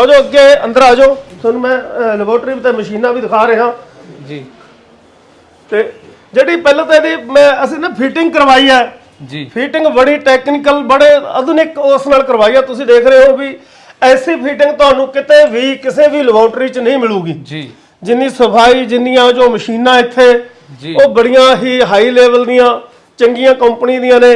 ਆਓ ਜੋ ਅੱਗੇ ਅੰਦਰ ਆ ਜਾਓ ਤੁਹਾਨੂੰ ਮੈਂ ਲੈਬੋਰਟਰੀ ਤੇ ਮਸ਼ੀਨਾਂ ਵੀ ਦਿਖਾ ਰਿਹਾ। ਜੀ। ਤੇ ਜਿਹੜੀ ਪਹਿਲਾਂ ਤਾਂ ਇਹਦੀ ਮੈਂ ਅਸੀਂ ਨਾ ਫਿਟਿੰਗ ਕਰਵਾਈ ਹੈ। ਜੀ। ਫਿਟਿੰਗ ਬੜੀ ਟੈਕਨੀਕਲ ਬੜੇ ਆਧੁਨਿਕ ਉਸ ਨਾਲ ਕਰਵਾਈ ਹੈ। ਤੁਸੀਂ ਦੇਖ ਰਹੇ ਹੋ ਵੀ ਐਸੀ ਫਿਟਿੰਗ ਤੁਹਾਨੂੰ ਕਿਤੇ ਵੀ ਕਿਸੇ ਵੀ ਲੈਬੋਰਟਰੀ 'ਚ ਨਹੀਂ ਮਿਲੂਗੀ। ਜੀ। ਜਿੰਨੀ ਸਫ਼ਾਈ ਜਿੰਨੀਆਂ ਜੋ ਮਸ਼ੀਨਾਂ ਇੱਥੇ। ਉਹ ਬੜੀਆਂ ਹੀ ਹਾਈ ਲੈਵਲ ਦੀਆਂ ਚੰਗੀਆਂ ਕੰਪਨੀ ਦੀਆਂ ਨੇ।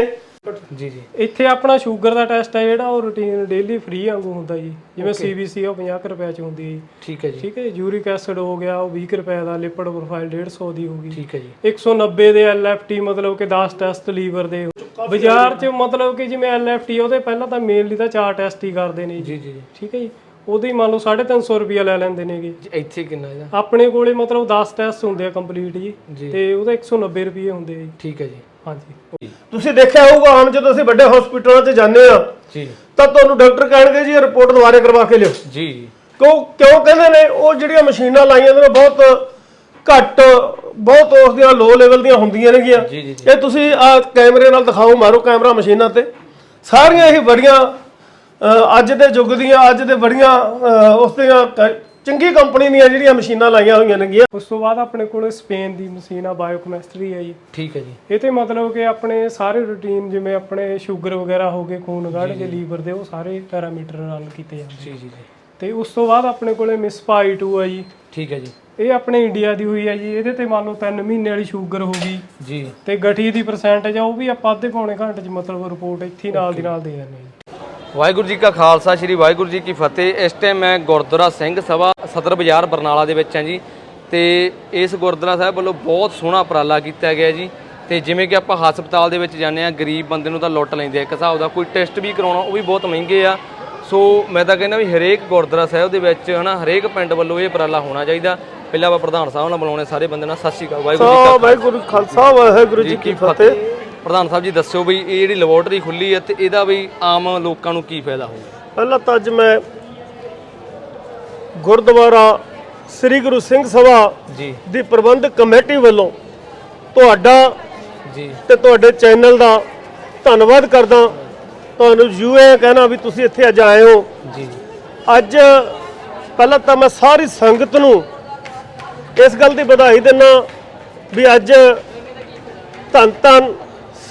ਜੀ ਜੀ। ਇੱਥੇ ਆਪਣਾ ਸ਼ੂਗਰ ਦਾ ਟੈਸਟ ਹੈ ਜਿਹੜਾ ਉਹ ਰੂਟੀਨ ਡੇਲੀ ਫ੍ਰੀ ਵਾਂਗੂ ਹੁੰਦਾ ਜੀ। ਜਿਵੇਂ ਸੀਬੀਸੀ ਉਹ 50 ਕੁ ਰੁਪਏ ਚ ਹੁੰਦੀ ਹੈ ਜੀ। ਠੀਕ ਹੈ ਜੀ। ਠੀਕ ਹੈ ਯੂਰਿਕ ਐਸਿਡ ਹੋ ਗਿਆ ਉਹ 20 ਕੁ ਰੁਪਏ ਦਾ ਲਿਪਿਡ ਪ੍ਰੋਫਾਈਲ 150 ਦੀ ਹੋਗੀ ਠੀਕ ਹੈ ਜੀ। 190 ਦੇ ਐਲਐਫਟੀ ਮਤਲਬ ਕਿ 10 ਟੈਸਟ ਲੀਵਰ ਦੇ। ਬਾਜ਼ਾਰ 'ਚ ਮਤਲਬ ਕਿ ਜਿਵੇਂ ਐਲਐਫਟੀ ਉਹਦੇ ਪਹਿਲਾਂ ਤਾਂ ਮੇਨਲੀ ਤਾਂ ਚਾਰ ਟੈਸਟ ਹੀ ਕਰਦੇ ਨੇ ਜੀ। ਜੀ ਠੀਕ ਹੈ ਜੀ। ਉਹਦੇ ਹੀ ਮੰਨ ਲਓ 350 ਰੁਪਿਆ ਲੈ ਲੈਂਦੇ ਨੇਗੇ ਜੀ, ਇੱਥੇ ਕਿੰਨਾ ਇਹਦਾ? ਆਪਣੇ ਕੋਲੇ ਮਤਲਬ 10 ਟੈਸਟ ਹੁੰਦੇ ਆ ਕੰਪਲੀਟ ਜੀ। ਤੇ ਉਹਦਾ 190 ਰੁਪਏ ਹੁੰਦੇ ਆ ਜੀ। ਠੀਕ ਹੈ ਜੀ। ਹਾਂਜੀ। ਤੁਸੀਂ ਦੇਖਿਆ ਹੋਊਗਾ ਆਮ ਜਦੋਂ ਅਸੀਂ ਵੱਡੇ ਹਸਪੀਟਲਾਂ 'ਚ ਜਾਂਦੇ ਆ ਜੀ। ਤਾਂ ਤੁਹਾਨੂੰ ਡਾਕਟਰ ਕਹਿਣਗੇ ਜੀ ਰਿਪੋਰਟ ਦੁਬਾਰਾ ਕਰਵਾ ਕੇ ਲਿਓ। ਜੀ। ਕਿਉਂ ਕਿਉਂ ਕਹਿੰਦੇ ਨੇ ਉਹ ਜਿਹੜੀਆਂ ਮਸ਼ੀਨਾਂ ਲਾਈਆਂ ਨੇ ਬਹੁਤ ਘੱਟ ਬਹੁਤ ਉਸ ਦੀਆਂ ਲੋ ਲੈਵਲ ਦੀਆਂ ਹੁੰਦੀਆਂ ਨੇਗੀਆਂ। ਇਹ ਤੁਸੀਂ ਆ ਕੈਮਰੇ ਨਾਲ ਦਿਖਾਓ ਮਾਰੋ ਕੈਮਰਾ ਮਸ਼ੀਨਾਂ ਤੇ। ਸਾਰੀਆਂ ਇਹ ਬੜੀਆਂ ਅੱਜ ਦੇ ਯੁੱਗ ਦੀਆਂ ਅੱਜ ਦੇ ਬੜੀਆਂ ਉਸ ਦੀਆਂ ਚੰਗੀ ਕੰਪਨੀ ਦੀਆਂ ਜਿਹੜੀਆਂ ਮਸ਼ੀਨਾਂ ਲਾਈਆਂ ਹੋਈਆਂ ਨੇਗੀਆਂ ਉਸ ਤੋਂ ਬਾਅਦ ਆਪਣੇ ਕੋਲੇ ਸਪੇਨ ਦੀ ਮਸ਼ੀਨ ਆ ਬਾਇਓਕੈਮਿਸਟਰੀ ਹੈ ਜੀ। ਠੀਕ ਹੈ ਜੀ। ਇਹ ਤੇ ਮਤਲਬ ਕਿ ਆਪਣੇ ਸਾਰੇ ਰੂਟੀਨ ਜਿਵੇਂ ਆਪਣੇ ਸ਼ੂਗਰ ਵਗੈਰਾ ਹੋ ਗਏ ਖੂਨ ਕੱਢ ਕੇ ਲੀਵਰ ਦੇ ਉਹ ਸਾਰੇ ਪੈਰਾਮੀਟਰ ਨਾਲ ਕੀਤੇ ਜਾਂਦੇ ਜੀ ਜੀ ਜੀ। ਤੇ ਉਸ ਤੋਂ ਬਾਅਦ ਆਪਣੇ ਕੋਲੇ ਮਿਸਪਾ i2 ਹੈ ਜੀ। ਠੀਕ ਹੈ ਜੀ। ਇਹ ਆਪਣੇ ਇੰਡੀਆ ਦੀ ਹੋਈ ਹੈ ਜੀ। ਇਹਦੇ ਤੇ ਮੰਨ ਲਓ 3 ਮਹੀਨੇ ਵਾਲੀ ਸ਼ੂਗਰ ਹੋ ਗਈ। ਜੀ। ਤੇ ਗਠੀ ਦੀ ਪਰਸੈਂਟੇਜ ਆ ਉਹ ਵੀ ਆਪਾਂ ਅੱਧੇ ਪੌਣੇ ਘੰਟੇ 'ਚ ਮਤਲਬ ਰਿਪੋਰਟ ਇੱਥੇ ਹੀ ਨਾਲ ਦੀ ਨਾਲ ਦੇ ਦਿੰਦੇ ਹਾਂ ਜੀ। ਵਾਹਿਗੁਰੂ ਜੀ ਕਾ ਖਾਲਸਾ ਸ੍ਰੀ ਵਾਹਿਗੁਰੂ ਜੀ ਕੀ ਫਤਿਹ। ਇਸ ਟਾਈਮ ਮੈਂ ਗੁਰਦੁਆਰਾ ਸਿੰਘ ਸਭਾ ਸਦਰ ਬਾਜ਼ਾਰ ਬਰਨਾਲਾ ਦੇ ਵਿੱਚ ਹਾਂ ਜੀ। ਤੇ ਇਸ ਗੁਰਦੁਆਰਾ ਸਾਹਿਬ ਵੱਲੋਂ ਬਹੁਤ ਸੋਹਣਾ ਉਪਰਾਲਾ ਕੀਤਾ ਗਿਆ ਜੀ। ਤੇ ਜਿਵੇਂ ਕਿ ਆਪਾਂ ਹਸਪਤਾਲ ਦੇ ਵਿੱਚ ਜਾਂਦੇ ਆ ਗਰੀਬ ਬੰਦੇ ਨੂੰ ਤਾਂ ਲੁੱਟ ਲੈਂਦੇ ਆ। ਇੱਕ ਹਿਸਾਬ ਦਾ ਕੋਈ ਟੈਸਟ ਵੀ ਕਰਾਉਣਾ ਉਹ ਵੀ ਬਹੁਤ ਮਹਿੰਗੇ ਆ। ਸੋ ਮੈਂ ਤਾਂ ਕਹਿੰਦਾ ਵੀ ਹਰੇਕ ਗੁਰਦੁਆਰਾ ਸਾਹਿਬ ਦੇ ਵਿੱਚ ਹਨਾ ਹਰੇਕ ਪਿੰਡ ਵੱਲੋਂ ਇਹ ਉਪਰਾਲਾ ਹੋਣਾ ਚਾਹੀਦਾ। ਪਹਿਲਾਂ ਆਪਾਂ ਪ੍ਰਧਾਨ ਸਾਹਿਬ ਨਾਲ ਬੁਲਾਉਣੇ ਸਾਰੇ ਬੰਦੇ ਨਾਲ। ਸਤਿ ਸ਼੍ਰੀ ਅਕਾਲ ਵਾਹਿਗੁਰੂ ਜੀ ਖਾਲਸਾ। ਵਾਹਿਗੁਰੂ ਜੀ ਕੀ ਫਤਿਹ। ਪ੍ਰਧਾਨ ਸਾਹਿਬ ਜੀ ਦੱਸਿਓ ਵੀ ਇਹ ਜਿਹੜੀ ਲੈਬੋਰਟਰੀ ਖੁੱਲੀ ਹੈ ਤੇ ਇਹਦਾ ਵੀ ਆਮ ਲੋਕਾਂ ਨੂੰ ਕੀ ਫਾਇਦਾ ਹੋਊਗਾ? ਪਹਿਲਾਂ ਤਾਂ ਅੱਜ ਮੈਂ ਗੁਰਦੁਆਰਾ ਸ੍ਰੀ ਗੁਰੂ ਸਿੰਘ ਸਭਾ ਜੀ। ਦੀ ਪ੍ਰਬੰਧਕ ਕਮੇਟੀ ਵੱਲੋਂ ਤੁਹਾਡਾ ਜੀ। ਤੇ ਤੁਹਾਡੇ ਚੈਨਲ ਦਾ ਧੰਨਵਾਦ ਕਰਦਾ। ਤੁਹਾਨੂੰ ਯੂਏ ਕਹਿਣਾ ਵੀ ਤੁਸੀਂ ਇੱਥੇ ਅੱਜ ਆਏ ਹੋ। ਜੀ। ਅੱਜ ਪਹਿਲਾਂ ਤਾਂ ਮੈਂ ਸਾਰੀ ਸੰਗਤ ਨੂੰ ਇਸ ਗੱਲ ਦੀ ਵਧਾਈ ਦਿੰਦਾ ਵੀ ਅੱਜ ਧੰਨ ਧੰਨ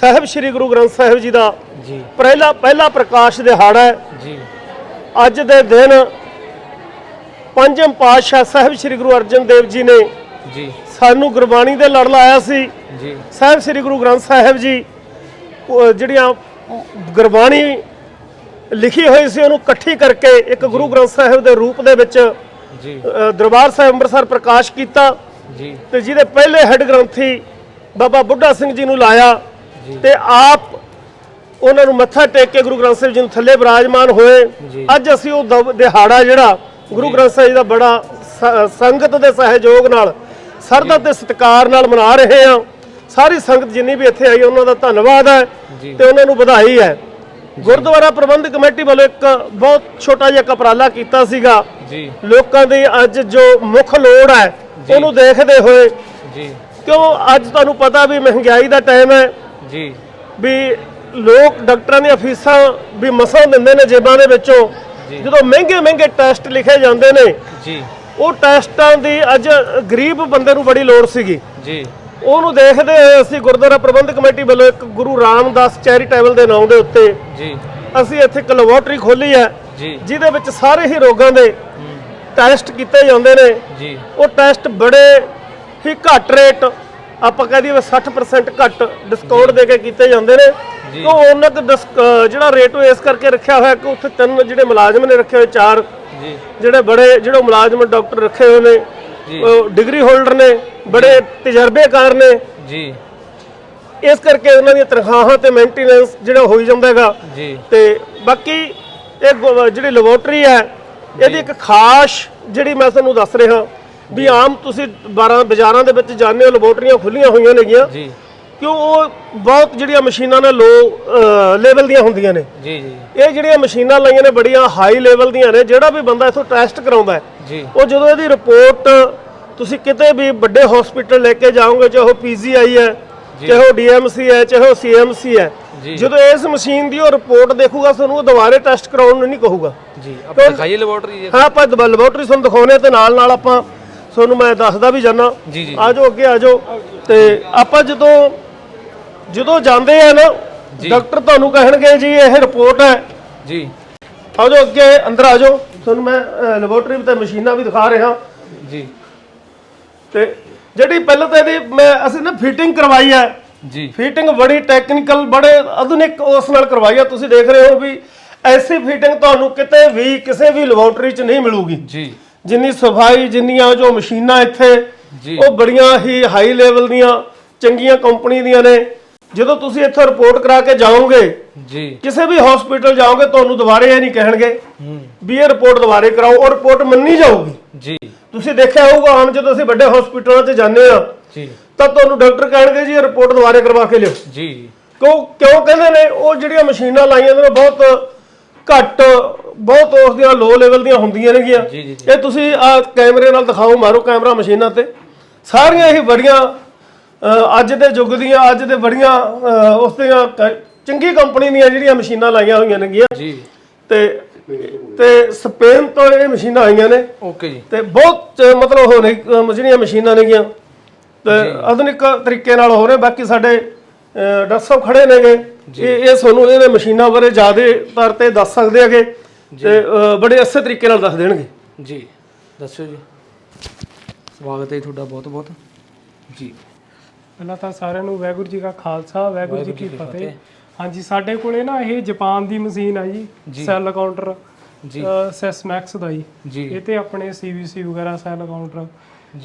ਸਾਹਿਬ ਸ੍ਰੀ ਗੁਰੂ ਗ੍ਰੰਥ ਸਾਹਿਬ ਜੀ ਦਾ ਜੀ। ਪਹਿਲਾ ਪਹਿਲਾ ਪ੍ਰਕਾਸ਼ ਦਿਹਾੜਾ ਹੈ। ਜੀ। ਅੱਜ ਦੇ ਦਿਨ ਪੰਜਮ ਪਾਤਸ਼ਾਹ ਸਾਹਿਬ ਸ੍ਰੀ ਗੁਰੂ ਅਰਜਨ ਦੇਵ ਜੀ ਨੇ ਜੀ। ਸਾਨੂੰ ਗੁਰਬਾਣੀ ਦੇ ਲੜ ਲਾਇਆ ਸੀ। ਜੀ। ਸਾਹਿਬ ਸ੍ਰੀ ਗੁਰੂ ਗ੍ਰੰਥ ਸਾਹਿਬ ਜੀ ਜਿਹੜੀਆਂ ਗੁਰਬਾਣੀ ਲਿਖੀ ਹੋਈ ਸੀ ਉਹਨੂੰ ਇਕੱਠੀ ਕਰਕੇ ਇੱਕ ਗੁਰੂ ਗ੍ਰੰਥ ਸਾਹਿਬ ਦੇ ਰੂਪ ਦੇ ਵਿੱਚ ਜੀ। ਦਰਬਾਰ ਸਾਹਿਬ ਅੰਮ੍ਰਿਤਸਰ ਪ੍ਰਕਾਸ਼ ਕੀਤਾ। ਜੀ। ਤੇ ਜਿਹਦੇ ਪਹਿਲੇ ਹੈੱਡ ਗ੍ਰੰਥੀ ਬਾਬਾ ਬੁੱਢਾ ਸਿੰਘ ਜੀ ਨੂੰ ਲਾਇਆ। ਤੇ ਆਪ ਉਹਨਾਂ ਨੂੰ ਮੱਥਾ ਟੇਕ ਕੇ ਗੁਰੂ ਗ੍ਰੰਥ ਸਾਹਿਬ ਜੀ ਨੂੰ ਥੱਲੇ ਬਿਰਾਜਮਾਨ ਹੋਏ। ਅੱਜ ਅਸੀਂ ਉਹ ਦਵ- ਦਿਹਾੜਾ ਜਿਹੜਾ ਗੁਰੂ ਗ੍ਰੰਥ ਸਾਹਿਬ ਜੀ ਦਾ ਬੜਾ ਸ- ਸੰਗਤ ਦੇ ਸਹਿਯੋਗ ਨਾਲ ਸਰਦਾ ਤੇ ਸਤਿਕਾਰ ਨਾਲ ਮਨਾ ਰਹੇ ਹਾਂ। ਸਾਰੀ ਸੰਗਤ ਜਿੰਨੀ ਵੀ ਇੱਥੇ ਆਈ ਉਹਨਾਂ ਦਾ ਧੰਨਵਾਦ ਹੈ। ਤੇ ਉਹਨਾਂ ਨੂੰ ਵਧਾਈ ਹੈ। ਗੁਰਦੁਆਰਾ ਪ੍ਰਬੰਧਕ ਕਮੇਟੀ ਵੱਲੋਂ ਇੱਕ ਬਹੁਤ ਛੋਟਾ ਜਿਹਾ ਕਪਰਾਲਾ ਕੀਤਾ ਸੀਗਾ। ਜੀ। ਲੋਕਾਂ ਦੀ ਅੱਜ ਜੋ ਮੁੱਖ ਲੋੜ ਹੈ ਉਹਨੂੰ ਦੇਖਦੇ ਹੋਏ। ਜੀ। ਕਿਉਂ ਅੱਜ ਤੁਹਾਨੂੰ ਪਤਾ ਵੀ ਮਹਿੰਗਾਈ ਦਾ ਟਾਈਮ ਹੈ ਜੀ। ਵੀ ਲੋਕ ਡਾਕਟਰਾਂ ਦੀਆਂ ਫੀਸਾਂ ਵੀ ਮਸਾਂ ਦਿੰਦੇ ਨੇ ਜੇਬਾਂ ਦੇ ਵਿੱਚੋਂ। ਜਦੋਂ ਮਹਿੰਗੇ ਮਹਿੰਗੇ ਟੈਸਟ ਲਿਖੇ ਜਾਂਦੇ ਨੇ ਜੀ। ਉਹ ਟੈਸਟਾਂ ਦੀ ਅੱਜ ਗਰੀਬ ਬੰਦੇ ਨੂੰ ਬੜੀ ਲੋੜ ਸੀਗੀ। ਜੀ। ਉਹਨੂੰ ਦੇਖਦੇ ਹੋਏ ਅਸੀਂ ਗੁਰਦੁਆਰਾ ਪ੍ਰਬੰਧਕ ਕਮੇਟੀ ਵੱਲੋਂ ਇੱਕ ਗੁਰੂ ਰਾਮਦਾਸ ਚੈਰੀਟੇਬਲ ਦੇ ਨਾਮ ਦੇ ਉੱਤੇ ਜੀ। ਅਸੀਂ ਇੱਥੇ ਇੱਕ ਲੈਬੋਰਟਰੀ ਖੋਲੀ ਹੈ ਜੀ। ਜਿਹਦੇ ਵਿੱਚ ਸਾਰੇ ਹੀ ਰੋਗਾਂ ਦੇ ਟੈਸਟ ਕੀਤੇ ਜਾਂਦੇ ਨੇ। ਜੀ। ਉਹ ਟੈਸਟ ਬੜੇ ਹੀ ਘੱਟ ਰੇਟ ਆਪਾਂ ਕਹਿ ਦਈਏ ਵੀ 60% ਘੱਟ ਡਿਸਕਾਊਂਟ ਦੇ ਕੇ ਕੀਤੇ ਜਾਂਦੇ ਨੇ। ਤਾਂ ਉਹਨਾਂ ਦਾ ਜਿਹੜਾ ਰੇਟ ਉਹ ਇਸ ਕਰਕੇ ਰੱਖਿਆ ਹੋਇਆ ਕਿ ਉੱਥੇ ਤਿੰਨ ਜਿਹੜੇ ਮੁਲਾਜ਼ਮ ਨੇ ਰੱਖੇ ਹੋਏ ਚਾਰ ਜੀ। ਜਿਹੜੇ ਬੜੇ ਜਿਹੜੇ ਮੁਲਾਜ਼ਮ ਡਾਕਟਰ ਰੱਖੇ ਹੋਏ ਨੇ। ਉਹ ਡਿਗਰੀ ਹੋਲਡਰ ਨੇ ਬੜੇ ਤਜਰਬੇਕਾਰ ਨੇ। ਜੀ। ਇਸ ਕਰਕੇ ਉਹਨਾਂ ਦੀਆਂ ਤਨਖਾਹਾਂ ਤੇ ਮੇਨਟੇਨੈਂਸ ਜਿਹੜਾ ਹੋਈ ਜਾਂਦਾ ਹੈਗਾ। ਜੀ। ਤੇ ਬਾਕੀ ਇਹ ਜਿਹੜੀ ਲੈਬੋਰਟਰੀ ਹੈ ਇਹਦੀ ਇੱਕ ਖਾਸ ਜਿਹੜੀ ਮੈਂ ਤੁਹਾਨੂੰ ਦੱਸ ਰਿਹਾ ਵੀ ਆਮ ਤੁਸੀਂ 12 ਬਾਜ਼ਾਰਾਂ ਦੇ ਵਿੱਚ ਜਾਂਦੇ ਹੋ ਲੈਬੋਰਟਰੀਆਂ ਖੁੱਲੀਆਂ ਹੋਈਆਂ ਨੇਗੀਆਂ। ਜੀ। ਕਿਉਂ ਉਹ ਬਹੁਤ ਜਿਹੜੀਆਂ ਮਸ਼ੀਨਾਂ ਨੇ ਲੋ ਲੈਵਲ ਦੀਆਂ ਹੁੰਦੀਆਂ ਨੇ। ਜੀ ਜੀ। ਇਹ ਜਿਹੜੀਆਂ ਮਸ਼ੀਨਾਂ ਲਾਈਆਂ ਨੇ ਬੜੀਆਂ ਹਾਈ ਲੈਵਲ ਦੀਆਂ ਨੇ ਜਿਹੜਾ ਵੀ ਬੰਦਾ ਇਥੋਂ ਟੈਸਟ ਕਰਾਉਂਦਾ ਜੀ। ਉਹ ਜਦੋਂ ਇਹਦੀ ਰਿਪੋਰਟ ਤੁਸੀਂ ਕਿਤੇ ਵੀ ਵੱਡੇ ਹਸਪੀਟਲ ਲੈ ਕੇ ਜਾਓਗੇ ਚਾਹੇ ਉਹ ਪੀਜੀਆਈ ਹੈ ਚਾਹੇ ਉਹ ਡੀਐਮਸੀ ਹੈ ਚਾਹੇ ਉਹ ਸੀਐਮਸੀ ਹੈ। ਜਦੋਂ ਇਸ ਮਸ਼ੀਨ ਦੀ ਉਹ ਰਿਪੋਰਟ ਦੇਖੂਗਾ ਤੁਹਾਨੂੰ ਉਹ ਦੁਬਾਰੇ ਟੈਸਟ ਕਰਾਉਣ ਨੂੰ ਨਹੀਂ ਕਹੂਗਾ। ਜੀ ਆਪਾਂ ਦਿਖਾਈਏ ਲੈਬੋਰਟਰੀ ਹਾਂ ਆਪਾਂ ਲੈਬੋਰਟਰੀ ਤੁਹਾਨੂੰ ਦਿਖਾਉਣੇ ਤੇ ਨਾਲ ਨਾਲ ਆਪਾਂ ਤੁਹਾਨੂੰ ਮੈਂ ਦੱਸਦਾ ਵੀ ਜਾਨਾ। ਜੀ ਜੀ। ਆ ਜਾਓ ਅੱਗੇ ਆ ਜਾਓ। ਤੇ ਆਪਾਂ ਜਦੋਂ ਜਦੋਂ ਜਾਂਦੇ ਆ ਨਾ ਡਾਕਟਰ ਤੁਹਾਨੂੰ ਕਹਿਣਗੇ ਜੀ ਇਹ ਰਿਪੋਰਟ ਹੈ। ਜੀ। ਆ ਜਾਓ ਅੱਗੇ ਅੰਦਰ ਆ ਜਾਓ। ਤੁਹਾਨੂੰ ਮੈਂ ਲੈਬੋਰਟਰੀ ਤੇ ਮਸ਼ੀਨਾਂ ਵੀ ਦਿਖਾ ਰਿਹਾ। ਜੀ। ਤੇ ਜਿਹੜੀ ਪਹਿਲਾਂ ਤਾਂ ਇਹਦੀ ਮੈਂ ਅਸੀਂ ਨਾ ਫਿਟਿੰਗ ਕਰਵਾਈ ਹੈ। ਜੀ। ਫਿਟਿੰਗ ਬੜੀ ਟੈਕਨੀਕਲ ਬੜੇ ਆਧੁਨਿਕ ਉਸ ਨਾਲ ਕਰਵਾਈ ਹੈ। ਤੁਸੀਂ ਦੇਖ ਰਹੇ ਹੋ ਵੀ ਐਸੀ ਫਿਟਿੰਗ ਤੁਹਾਨੂੰ ਕਿਤੇ ਵੀ ਕਿਸੇ ਵੀ ਲੈਬੋਰਟਰੀ 'ਚ ਨਹੀਂ ਮਿਲੂਗੀ। ਜੀ। ਜਿੰਨੀ ਸਫ਼ਾਈ ਜਿੰਨੀਆਂ ਜੋ ਮਸ਼ੀਨਾਂ ਇੱਥੇ। ਉਹ ਬੜੀਆਂ ਹੀ ਹਾਈ ਲੈਵਲ ਦੀਆਂ ਚੰਗੀਆਂ ਕੰਪਨੀ ਦੀਆਂ ਨੇ। ਜਦੋਂ ਤੁਸੀਂ ਇੱਥੇ ਰਿਪੋਰਟ ਕਰਾ ਕੇ ਜਾਓਗੇ ਜੀ। ਕਿਸੇ ਵੀ ਹਸਪੀਟਲ ਜਾਓਗੇ ਤੁਹਾਨੂੰ ਦੁਬਾਰੇ ਇਹ ਨਹੀਂ ਕਹਿਣਗੇ ਹੂੰ। ਵੀ ਇਹ ਰਿਪੋਰਟ ਦੁਬਾਰੇ ਕਰਾਓ ਉਹ ਰਿਪੋਰਟ ਮੰਨੀ ਜਾਊਗੀ। ਜੀ। ਤੁਸੀਂ ਦੇਖਿਆ ਹੋਊਗਾ ਆਮ ਜਦੋਂ ਅਸੀਂ ਵੱਡੇ ਹਸਪੀਟਲਾਂ 'ਚ ਜਾਂਦੇ ਆ ਜੀ। ਤਾਂ ਤੁਹਾਨੂੰ ਡਾਕਟਰ ਕਹਿਣਗੇ ਜੀ ਇਹ ਰਿਪੋਰਟ ਦੁਬਾਰੇ ਕਰਵਾ ਕੇ ਲਿਓ। ਜੀ। ਕਿਉਂ ਕਿਉਂ ਕਹਿੰਦੇ ਨੇ ਉਹ ਜਿਹੜੀਆਂ ਮਸ਼ੀਨਾਂ ਲਾਈਆਂ ਨੇ ਬਹੁਤ ਘੱਟ ਬਹੁਤ ਉਸ ਦੀਆਂ ਲੋ ਲੈਵਲ ਦੀਆਂ ਹੁੰਦੀਆਂ ਨੇਗੀਆਂ। ਜੀ, ਜੀ, ਇਹ ਤੁਸੀਂ ਆ ਕੈਮਰੇ ਨਾਲ ਦਿਖਾਓ ਮਾਰੋ ਕੈਮਰਾ ਮਸ਼ੀਨਾਂ ਤੇ। ਸਾਰੀਆਂ ਇਹ ਬੜੀਆਂ ਅ, ਅੱਜ ਦੇ ਯੁੱਗ ਦੀਆਂ ਅੱਜ ਦੇ ਬੜੀਆਂ ਅ, ਉਸ ਦੀਆਂ ਕ- ਚੰਗੀ ਕੰਪਨੀ ਦੀਆਂ ਜਿਹੜੀਆਂ ਮਸ਼ੀਨਾਂ ਲਾਈਆਂ ਹੋਈਆਂ ਨੇਗੀਆਂ। ਜੀ। ਤੇ ਤੇ ਸਪੇਨ ਤੋਂ ਇਹ ਮਸ਼ੀਨਾਂ ਆਈਆਂ ਨੇ। ਓਕੇ ਜੀ। ਤੇ ਬਹੁਤ ਅ, ਮਤਲਬ ਹੋ ਨਹੀਂ ਅ, ਜਿਹੜੀਆਂ ਮਸ਼ੀਨਾਂ ਨੇਗੀਆਂ। ਤੇ ਆਧੁਨਿਕ ਤਰੀਕੇ ਨਾਲ ਹੋ ਰਹੇ ਬਾਕੀ ਸਾਡੇ ਅ, ਡਾਕਟਰ ਸਾਹਿਬ ਖੜੇ ਨੇਗੇ। ਇਹ ਇਹ ਤੁਹਾਨੂੰ ਇਹਦੇ ਮਸ਼ੀਨਾਂ ਬਾਰੇ ਜ਼ਿਆਦਾ ਤੌਰ ਤੇ ਦੱਸ ਸਕਦੇ ਹੈਗੇ ਤੇ ਅ, ਬੜੇ ਅੱਛੇ ਤਰੀਕੇ ਨਾਲ ਦੱਸ ਦੇਣਗੇ। ਜੀ ਦੱਸਿਓ ਜੀ। ਸਵਾਗਤ ਹੈ ਜੀ ਤੁਹਾਡਾ ਬਹੁਤ ਬਹੁਤ। ਜੀ। ਪਹਿਲਾਂ ਤਾਂ ਸਾਰਿਆਂ ਨੂੰ ਵਾਹਿਗੁਰੂ ਜੀ ਕਾ ਖਾਲਸਾ ਵਾਹਿਗੁਰੂ ਜੀ ਕੀ ਫਤਿਹ। ਹਾਂਜੀ ਸਾਡੇ ਕੋਲੇ ਨਾ ਇਹ ਜਾਪਾਨ ਦੀ ਮਸ਼ੀਨ ਆ ਜੀ ਸੈੱਲ ਕਾਊਂਟਰ ਜੀ। ਸੈਸ ਮੈਕਸ ਦਾ ਜੀ। ਜੀ। ਇਹ ਤੇ ਆਪਣੇ ਸੀਵੀਸੀ ਵਗੈਰਾ ਸੈੱਲ ਕਾਊਂਟਰ।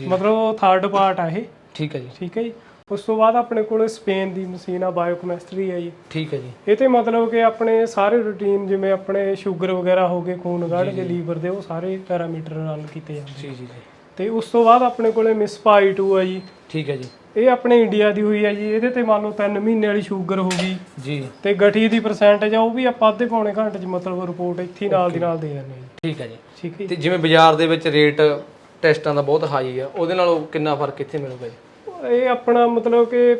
ਮਤਲਬ ਥਰਡ ਪਾਰਟ ਆ ਇਹ। ਠੀਕ ਹੈ ਜੀ। ਠੀਕ ਹੈ ਜੀ। ਉਸ ਤੋਂ ਬਾਅਦ ਆਪਣੇ ਕੋਲ ਸਪੇਨ ਦੀ ਮਸ਼ੀਨ ਆ ਬਾਇਓਕੈਮਿਸਟਰੀ ਹੈ ਜੀ। ਠੀਕ ਹੈ ਜੀ। ਇਹ ਤੇ ਮਤਲਬ ਕਿ ਆਪਣੇ ਸਾਰੇ ਰੂਟੀਨ ਜਿਵੇਂ ਆਪਣੇ ਸ਼ੂਗਰ ਵਗੈਰਾ ਹੋ ਗਏ ਖੂਨ ਕੱਢ ਕੇ ਲੀਵਰ ਦੇ ਉਹ ਸਾਰੇ ਪੈਰਾਮੀਟਰ ਨਾਲ ਕੀਤੇ ਜਾਂਦੇ ਜੀ ਜੀ ਜੀ। ਤੇ ਉਸ ਤੋਂ ਬਾਅਦ ਆਪਣੇ ਕੋਲੇ ਮਿਸਪਾਈ 2 ਹੈ ਜੀ। ਠੀਕ ਹੈ ਜੀ। ਇਹ ਆਪਣੇ ਇੰਡੀਆ ਦੀ ਹੋਈ ਹੈ ਜੀ। ਇਹਦੇ ਤੇ ਮੰਨ ਲਓ 3 ਮਹੀਨੇ ਵਾਲੀ ਸ਼ੂਗਰ ਹੋ ਗਈ। ਜੀ। ਤੇ ਗਠੀ ਦੀ ਪਰਸੈਂਟੇਜ ਆ ਉਹ ਵੀ ਆਪਾਂ ਅੱਧੇ ਪੌਣੇ ਘੰਟੇ 'ਚ ਮਤਲਬ ਰਿਪੋਰਟ ਇੱਥੇ ਨਾਲ ਦੀ ਨਾਲ ਦੇ ਦਿੰਦੇ ਹਾਂ ਜੀ। ਠੀਕ ਹੈ ਜੀ। ਠੀਕ ਹੈ। ਤੇ ਜਿਵੇਂ ਬਾਜ਼ਾਰ ਦੇ ਵਿੱਚ ਰੇਟ ਟੈਸਟਾਂ ਦਾ ਬਹੁਤ ਹਾਈ ਆ ਉਹਦੇ ਨਾਲੋਂ ਕਿੰਨਾ ਫ਼ਰਕ ਇੱਥੇ ਮਿਲੂਗਾ ਜੀ? ਇਹ ਆਪਣਾ ਮਤਲਬ ਕਿ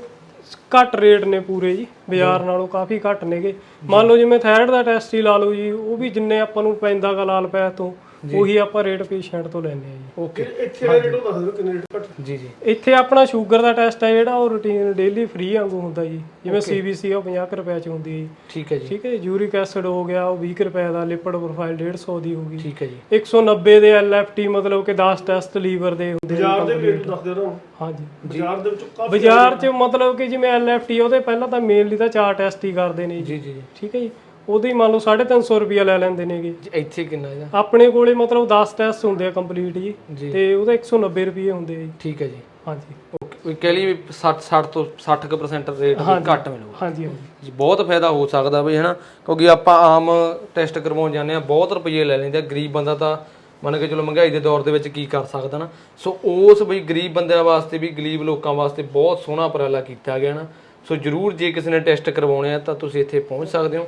ਘੱਟ ਰੇਟ ਨੇ ਪੂਰੇ ਜੀ, ਬਾਜ਼ਾਰ ਨਾਲੋਂ ਕਾਫੀ ਘੱਟ ਨੇਗੇ। ਮੰਨ ਲਓ ਜਿਵੇਂ ਥਾਇਰਾਇਡ ਦਾ ਟੈਸਟ ਹੀ ਲਾ ਲਓ ਜੀ, ਉਹ ਵੀ ਜਿੰਨੇ ਆਪਾਂ ਨੂੰ ਪੈਂਦਾ ਗਾ ਲਾਲ ਪੈਸ ਤੋਂ ਉਹੀ ਆਪਾਂ ਰੇਟ ਪੇਸ਼ੈਂਟ ਤੋਂ ਲੈਂਦੇ ਆ ਜੀ। ਓਕੇ ਇੱਥੇ ਰੇਟ ਦੱਸ ਦਿਓ ਕਿੰਨੇ ਰੇਟ ਘੱਟ ਜੀ ਜੀ। ਇੱਥੇ ਆਪਣਾ ਸ਼ੂਗਰ ਦਾ ਟੈਸਟ ਹੈ ਜਿਹੜਾ ਉਹ ਰੂਟੀਨ ਡੇਲੀ ਫ੍ਰੀ ਵਾਂਗੂ ਹੁੰਦਾ ਜੀ। ਜਿਵੇਂ ਸੀਬੀਸੀ ਉਹ 50 ਕੁ ਰੁਪਏ ਚ ਹੁੰਦੀ ਹੈ ਜੀ। ਠੀਕ ਹੈ ਜੀ। ਠੀਕ ਹੈ ਯੂਰਿਕ ਐਸਿਡ ਹੋ ਗਿਆ ਉਹ 20 ਕੁ ਰੁਪਏ ਦਾ ਲਿਪਿਡ ਪ੍ਰੋਫਾਈਲ 150 ਦੀ ਹੋਗੀ ਠੀਕ ਹੈ ਜੀ। 190 ਦੇ ਐਲਐਫਟੀ ਮਤਲਬ ਕਿ 10 ਟੈਸਟ ਲੀਵਰ ਦੇ ਹੁੰਦੇ ਬਾਜ਼ਾਰ ਦੇ ਰੇਟ ਦੱਸ ਦਿਓ ਨਾ ਹਾਂਜੀ। ਬਾਜ਼ਾਰ ਦੇ ਵਿੱਚ ਕਾਫੀ ਬਾਜ਼ਾਰ 'ਚ ਮਤਲਬ ਕਿ ਜਿਵੇਂ ਐਲਐਫਟੀ ਉਹਦੇ ਪਹਿਲਾਂ ਤਾਂ ਮੇਨਲੀ ਤਾਂ ਚਾਰ ਟੈਸਟ ਹੀ ਕਰਦੇ ਨੇ ਜੀ ਜੀ। ਠੀਕ ਹੈ ਜੀ। ਉਹਦੇ ਮੰਨ ਲਓ 350 ਰੁਪਿਆ ਲੈ ਲੈਂਦੇ ਨੇਗੇ। ਜੀ, ਇੱਥੇ ਕਿੰਨਾ ਇਹਦਾ? ਆਪਣੇ ਕੋਲੇ ਮਤਲਬ 10 ਟੈਸਟ ਹੁੰਦੇ ਆ ਕੰਪਲੀਟ ਜੀ। ਤੇ ਉਹਦਾ 190 ਰੁਪਏ ਹੁੰਦੇ ਆ ਜੀ। ਠੀਕ ਹੈ ਜੀ। ਹਾਂਜੀ। ਓਕੇ ਕੋਈ ਕਹਿ ਲਈ 60 60 ਤੋਂ 60% ਰੇਟ ਘੱਟ ਮਿਲੂਗਾ। ਹਾਂਜੀ ਹਾਂਜੀ। ਜੀ ਬਹੁਤ ਫਾਇਦਾ ਹੋ ਸਕਦਾ ਬਈ ਹਨਾ? ਕਿਉਂਕਿ ਆਪਾਂ ਆਮ ਟੈਸਟ ਕਰਵਾਉਣ ਜਾਂਦੇ ਆ ਬਹੁਤ ਰੁਪਏ ਲੈ ਲੈਂਦੇ ਆ। ਗਰੀਬ ਬੰਦਾ ਤਾਂ ਮੰਨ ਕੇ ਚਲੋ ਮਹਿੰਗਾਈ ਦੇ ਦੌਰ ਦੇ ਵਿੱਚ ਕੀ ਕਰ ਸਕਦਾ ਨਾ? ਸੋ ਉਸ ਬਈ ਗਰੀਬ ਬੰਦਿਆਂ ਵਾਸਤੇ ਵੀ ਗਰੀਬ ਲੋਕਾਂ ਵਾਸਤੇ ਬਹੁਤ ਸੋਹਣਾ ਉਪਰਾਲਾ ਕੀਤਾ ਗਿਆ ਨਾ। ਸੋ ਜਰੂਰ ਜੇ ਕਿਸੇ ਨੇ ਟੈਸਟ ਕਰਵਾਉਣੇ ਆ ਤਾਂ ਤੁਸੀਂ ਇੱਥੇ ਪਹੁੰਚ ਸਕਦੇ ਹੋ।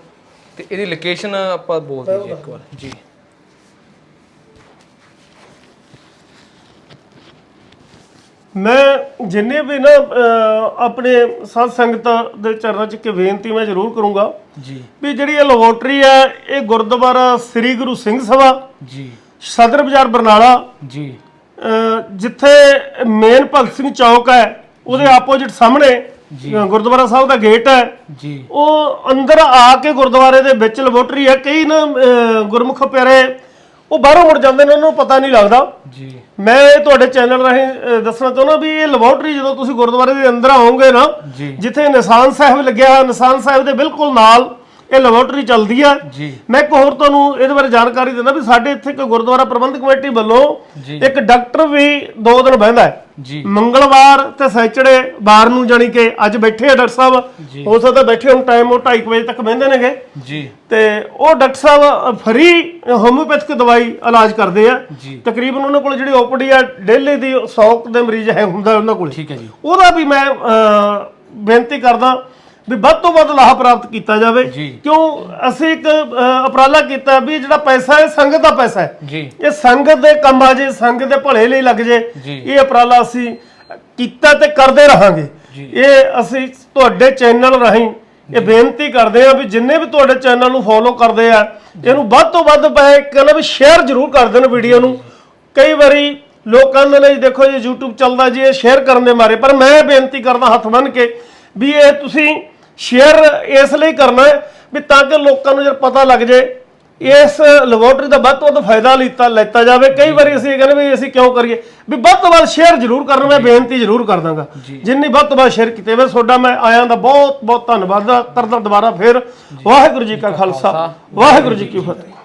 ਤੇ ਇਹਦੀ ਲੋਕੇਸ਼ਨ ਆਪਾਂ ਬੋਲ ਦਈਏ ਇੱਕ ਵਾਰ। ਜੀ। ਮੈਂ ਜਿੰਨੇ ਵੀ ਨਾ ਅਹ, ਆਪਣੇ ਸਾਧ ਸੰਗਤ ਦੇ ਚਰਨਾਂ 'ਚ ਇੱਕ ਬੇਨਤੀ ਮੈਂ ਜ਼ਰੂਰ ਕਰੂੰਗਾ ਜੀ। ਵੀ ਜਿਹੜੀ ਇਹ ਲੈਬੋਰਟਰੀ ਹੈ ਇਹ ਗੁਰਦੁਆਰਾ ਸ੍ਰੀ ਗੁਰੂ ਸਿੰਘ ਸਭਾ ਜੀ। ਸਦਰ ਬਾਜ਼ਾਰ ਬਰਨਾਲਾ ਜੀ। ਅਹ, ਜਿੱਥੇ ਮੇਨ ਭਗਤ ਸਿੰਘ ਚੌਕ ਹੈ ਉਹਦੇ ਆਪੋਜ਼ਿਟ ਸਾਹਮਣੇ ਅਹ, ਗੁਰਦੁਆਰਾ ਸਾਹਿਬ ਦਾ ਗੇਟ ਹੈ। ਜੀ। ਉਹ ਅੰਦਰ ਆ ਕੇ ਗੁਰਦੁਆਰੇ ਦੇ ਵਿੱਚ ਲੈਬੋਰਟਰੀ ਹੈ। ਕਈ ਨਾ ਅਹ, ਗੁਰਮੁਖ ਪਿਆਰੇ ਉਹ ਬਾਹਰੋਂ ਮੁੜ ਜਾਂਦੇ ਨੇ ਉਹਨਾਂ ਨੂੰ ਪਤਾ ਨਹੀਂ ਲੱਗਦਾ। ਜੀ। ਮੈਂ ਇਹ ਤੁਹਾਡੇ ਚੈਨਲ ਰਾਹੀਂ ਅਹ, ਦੱਸਣਾ ਚਾਹੁੰਦਾ ਵੀ ਇਹ ਲੈਬੋਰਟਰੀ ਜਦੋਂ ਤੁਸੀਂ ਗੁਰਦੁਆਰੇ ਦੇ ਅੰਦਰ ਆਓਗੇ ਨਾ ਜੀ। ਜਿੱਥੇ ਨਿਸ਼ਾਨ ਸਾਹਿਬ ਲੱਗਿਆ ਨਿਸ਼ਾਨ ਸਾਹਿਬ ਦੇ ਬਿਲਕੁਲ ਨਾਲ ਇਹ ਲੈਬੋਰਟਰੀ ਚੱਲਦੀ ਜੀ। ਮੈਂ ਇੱਕ ਹੋਰ ਤੁਹਾਨੂੰ ਇਹਦੇ ਬਾਰੇ ਜਾਣਕਾਰੀ ਦਿੰਦਾ ਵੀ ਸਾਡੇ ਇੱਥੇ ਇੱਕ ਗੁਰਦੁਆਰਾ ਪ੍ਰਬੰਧਕ ਕਮੇਟੀ ਵੱਲੋਂ ਜੀ। ਇੱਕ ਡਾਕਟਰ ਵੀ ਦੋ ਦਿਨ ਬਹਿੰਦਾ ਹੈ। ਜੀ। ਮੰਗਲਵਾਰ ਤੇ ਸੈਚਰਡੇ ਬਾਰ ਨੂੰ ਜਾਣੀ ਕਿ ਅੱਜ ਬੈਠੇ ਆ ਡਾਕਟਰ ਸਾਹਿਬ। ਹੋ ਸਕਦਾ ਬੈਠੇ ਹੁਣ ਟਾਈਮ ਉਹ 2:30 ਵਜੇ ਤੱਕ ਬਹਿੰਦੇ ਨੇਗੇ। ਜੀ। ਤੇ ਉਹ ਡਾਕਟਰ ਸਾਹਿਬ ਫਰੀ ਹੋਮਿਓਪੈਥਿਕ ਦਵਾਈ ਇਲਾਜ ਕਰਦੇ ਆ। ਜੀ। ਤਕਰੀਬਨ ਉਹਨਾਂ ਕੋਲ ਜਿਹੜੀ ਓਪੀਡੀ ਆ ਡੇਲੀ ਦੀ 100 ਦੇ ਮਰੀਜ਼ ਹੈ ਹੁੰਦਾ ਉਹਨਾਂ ਕੋਲ। ਠੀਕ ਹੈ ਜੀ। ਉਹਦਾ ਵੀ ਮੈਂ ਅਹ, ਬੇਨਤੀ ਕਰਦਾ ਵੀ ਵੱਧ ਤੋਂ ਵੱਧ ਲਾਭ ਪ੍ਰਾਪਤ ਕੀਤਾ ਜਾਵੇ। ਕਿਉਂ ਅਸੀਂ ਇੱਕ ਉਪਰਾਲਾ ਕੀਤਾ ਵੀ ਜਿਹੜਾ ਪੈਸਾ ਹੈ ਸੰਗਤ ਦਾ ਪੈਸਾ ਹੈ। ਇਹ ਸੰਗਤ ਦੇ ਕੰਮ ਆ ਜੇ ਸੰਗਤ ਦੇ ਭਲੇ ਲਈ ਲੱਗ ਜੇ। ਇਹ ਉਪਰਾਲਾ ਅਸੀਂ ਕੀਤਾ ਤੇ ਕਰਦੇ ਰਹਾਂਗੇ। ਇਹ ਅਸੀਂ ਤੁਹਾਡੇ ਚੈਨਲ ਰਾਹੀਂ ਇਹ ਬੇਨਤੀ ਕਰਦੇ ਆ ਵੀ ਜਿੰਨੇ ਵੀ ਤੁਹਾਡੇ ਚੈਨਲ ਨੂੰ ਫੋਲੋ ਕਰਦੇ ਆ ਇਹਨੂੰ ਵੱਧ ਤੋਂ ਵੱਧ ਮੈਂ ਕਹਿੰਦਾ ਵੀ ਸ਼ੇਅਰ ਜ਼ਰੂਰ ਕਰ ਦੇਣ ਵੀਡੀਓ ਨੂੰ। ਕਈ ਵਾਰੀ ਲੋਕਾਂ ਦੇ ਲਈ ਦੇਖੋ ਜੀ YouTube ਚੱਲਦਾ ਜੀ ਇਹ ਸ਼ੇਅਰ ਕਰਨ ਦੇ ਮਾਰੇ ਪਰ ਮੈਂ ਬੇਨਤੀ ਕਰਦਾ ਹੱਥ ਬੰਨ ਕੇ ਵੀ ਇਹ ਤੁਸੀਂ ਸ਼ੇਅਰ ਇਸ ਲਈ ਕਰਨਾ ਹੈ ਵੀ ਤਾਂ ਕਿ ਲੋਕਾਂ ਨੂੰ ਜਦ ਪਤਾ ਲੱਗ ਜੇ ਇਸ ਲੈਬੋਰਟਰੀ ਦਾ ਵੱਧ ਤੋਂ ਵੱਧ ਫਾਇਦਾ ਲਿੱਤਾ ਲੈਤਾ ਜਾਵੇ। ਕਈ ਵਾਰੀ ਅਸੀਂ ਇਹ ਕਹਿੰਦੇ ਵੀ ਅਸੀਂ ਕਿਉਂ ਕਰੀਏ? ਵੀ ਵੱਧ ਤੋਂ ਵੱਧ ਸ਼ੇਅਰ ਜ਼ਰੂਰ ਕਰਨ ਮੈਂ ਬੇਨਤੀ ਜ਼ਰੂਰ ਕਰ ਦਾਂਗਾ। ਜਿੰਨੀ ਵੱਧ ਤੋਂ ਵੱਧ ਸ਼ੇਅਰ ਕੀਤੇ ਵੇ ਤੁਹਾਡਾ ਮੈਂ ਆਇਆਂ ਦਾ ਬਹੁਤ ਬਹੁਤ ਧੰਨਵਾਦ ਕਰਦਾ ਦੁਬਾਰਾ ਫਿਰ। ਵਾਹਿਗੁਰੂ ਜੀ ਕਾ ਖਾਲਸਾ। ਵਾਹਿਗੁਰੂ ਜੀ ਕੀ ਫਤਿਹ।